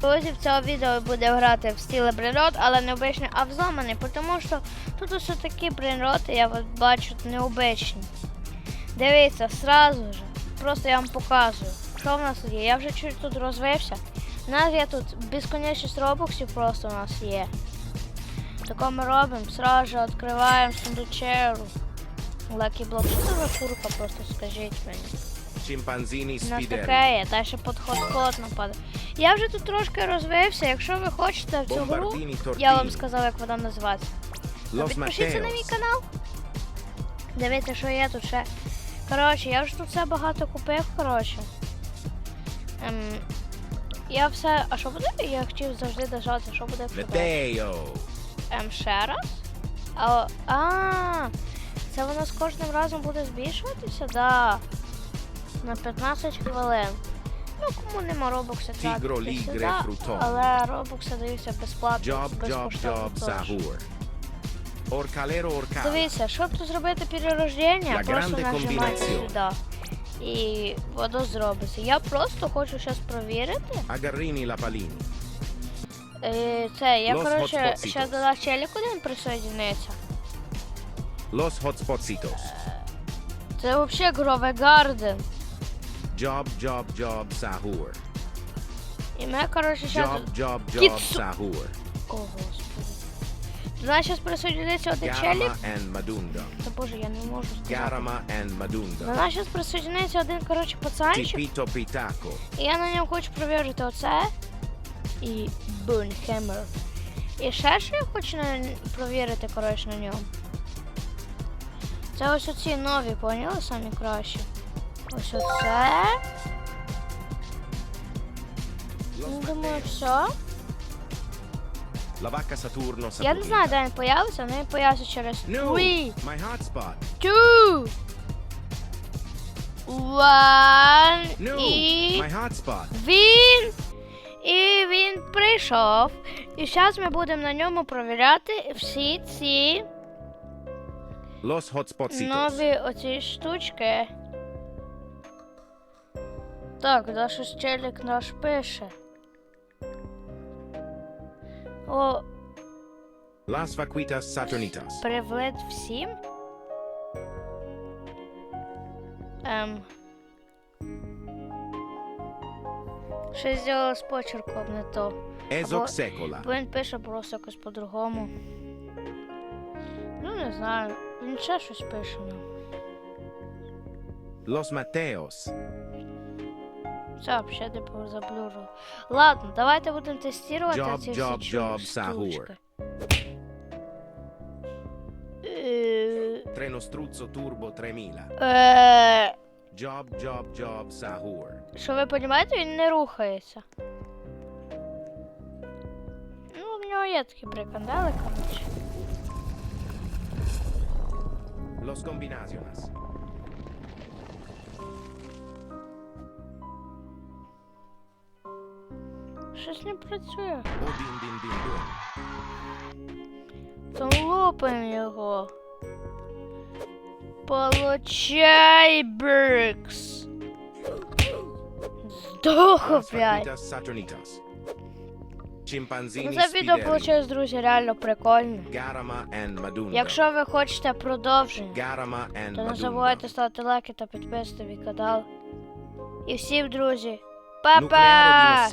Друзі, в цього відео буде грати в стілі бренрот, але не обичний, а взламаний, тому що тут усе такі бренроти, я от бачу, необичні. Дивіться, сразу же. Просто я вам показую. Що в нас є? Я вже чуть тут розвився. У нас є тут безконечність робоксів просто у нас є. Тако ми робимо, сразу же відкриваємо сундучеру. Лакі блок. Що це за курка, просто скажіть мені. Нас спідерні. таке є, далі подход нападе. Я вже тут трошки розвився. Якщо ви хочете в цю гру, я вам сказав, як вона називається. Підпишіться на мій канал. Дивіться, що є тут ще. Коротше, я вже тут все багато купив, коротше. Ем, я все. А що буде? Я хотів завжди дожати, що буде якщо дати? Метео. Ем, ще раз. А, а, це воно з кожним разом буде збільшуватися? Да. На 15 хвилин. Ну, кому нема робокса, Тігро, тратити лігре, сюди, фрутон. Але робокси даються безплатно. Джоб, джоб, безкоштовно джоб, теж. оркале. Дивіться, щоб тут зробити перерождення, La просто grande нажимайте combinazione. сюди. І воно зробиться. Я просто хочу зараз провірити. Агарrini la palini. Е, Це, я, Los коротше, hotspotsitos. зараз додав челік один присоединиться. Los hotspotsitos. Це взагалі Грове Гарден. Job, job, job, sahur. І ми, коротше, зараз... Job, job, job, Кіцу. sahur. О, господи. До нас зараз присоединиться один челік. Garama and. Та боже, я не можу сказати. Garama and До Madundo. нас зараз присоединиться один, коротше, пацанчик. Tipito Pitaco. І я на ньому хочу перевірити оце і Бунхемер. І ще що я хочу на... провірити, коротше, на ньому. Це ось оці нові, поняли, самі кращі. Ось оце. Ну, думаю, все. Я не знаю, де він появиться, але він появиться через No, 3, my hotspot. 2, 1, No, і... my hotspot. Він і він прийшов. І зараз ми будемо на ньому провіряти всі ці нові оці штучки. Так, щось челік наш пише. О, Las vaquitas Saturnitas. привет всім. Ем. Щось зробила з почерком не то. Secola. Бо він пише просто якось по-другому. Ну, не знаю. Він ще щось пише. Ну. Los Mateos. Все, взагалі типу заблюрив. Ладно, давайте будемо тестувати Job, ці job, всі job, штучки. Treno struzzo turbo 3000. е, Job, job, job. Що ви розумієте, він не рухається. Ну, в нього є такі прикандали, коротше. Los combinaciones. Щось не працює. То лопаємо його. Получай, Брикс. Здох Las опять. vaquitas Ну, це відео вийшло, друзі, реально прикольно. Якщо ви хочете продовження, то не забувайте ставити лайки та підписувати мій канал. І всім, друзі, па-па!